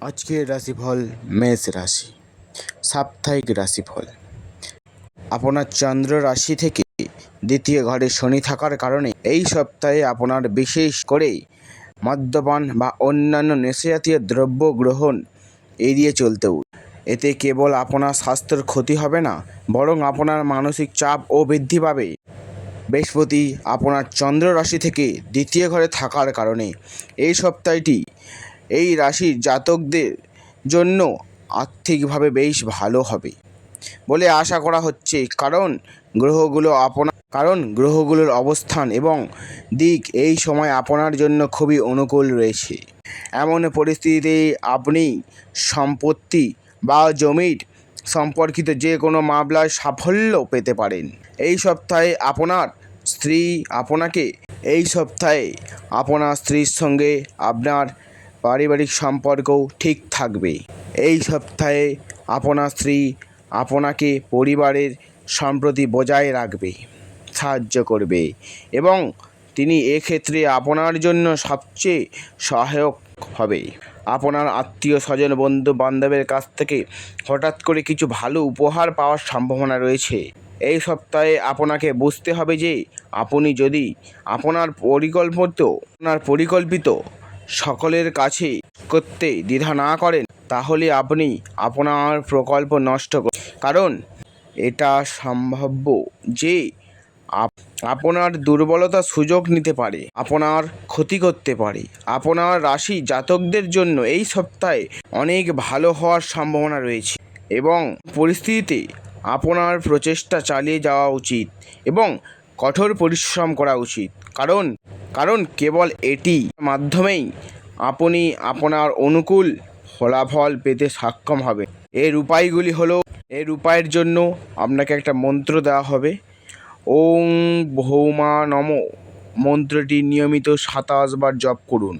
আজকের রাশিফল মেষ রাশি, সাপ্তাহিক রাশিফল আপনার চন্দ্র রাশি থেকে দ্বিতীয় ঘরে শনি থাকার কারণে এই সপ্তাহে আপনার বিশেষ করে মদ্যপান বা অন্যান্য নেশাজাতীয় দ্রব্য গ্রহণ এড়িয়ে চলতে উচিত। এতে কেবল আপনার স্বাস্থ্যের ক্ষতি হবে না, বরং আপনার মানসিক চাপও বৃদ্ধি পাবে বৃহস্পতি আপনার চন্দ্র রাশি থেকে দ্বিতীয় ঘরে থাকার কারণে এই সপ্তাহটি এই রাশির জাতকদের জন্য আর্থিকভাবে বেশ ভালো হবে বলে আশা করা হচ্ছে। কারণ গ্রহগুলো আপনা, কারণ গ্রহগুলোর অবস্থান এবং দিক এই সময় আপনার জন্য খুবই অনুকূল রয়েছে। এমন পরিস্থিতিতে আপনি সম্পত্তি বা জমির সম্পর্কিত যে কোনো মামলায় সাফল্য পেতে পারেন। এই সপ্তাহে আপনার স্ত্রী আপনাকে, এই সপ্তাহে আপনার স্ত্রীর সঙ্গে আপনার পারিবারিক সম্পর্কও ঠিক থাকবে। এই সপ্তাহে আপনার স্ত্রী আপনাকে পরিবারের সম্প্রতি বজায় রাখবে, সাহায্য করবে এবং তিনি এক্ষেত্রে আপনার জন্য সবচেয়ে সহায়ক হবে। আপনার আত্মীয় স্বজন বন্ধু বান্ধবের কাছ থেকে হঠাৎ করে কিছু ভালো উপহার পাওয়ার সম্ভাবনা রয়েছে। এই সপ্তাহে আপনাকে বুঝতে হবে যে, আপনি যদি আপনার পরিকল্পিত আপনার পরিকল্পিত সকলের কাছে করতে দ্বিধা না করেন, তাহলে আপনি আপনার প্রকল্প নষ্ট কর- কারণ এটা সম্ভাব্য যে আপ- আপনার দুর্বলতা সুযোগ নিতে পারে, আপনার ক্ষতি করতে পারে, আপনার রাশি জাতকদের জন্য এই সপ্তাহে অনেক ভালো হওয়ার সম্ভাবনা রয়েছে এবং পরিস্থিতিতে আপনার প্রচেষ্টা চালিয়ে যাওয়া উচিত এবং কঠোর পরিশ্রম করা উচিত, কারণ কারণ কেবল এটি মাধ্যমেই আপনি আপনার অনুকূল ফলাফল পেতে সক্ষম হবে। এর উপায়গুলি হলো, এর উপায়ের জন্য আপনাকে একটা মন্ত্র দেওয়া হবে। ওং ভৌমা নম। মন্ত্রটি নিয়মিত সাতাশ বার জপ করুন।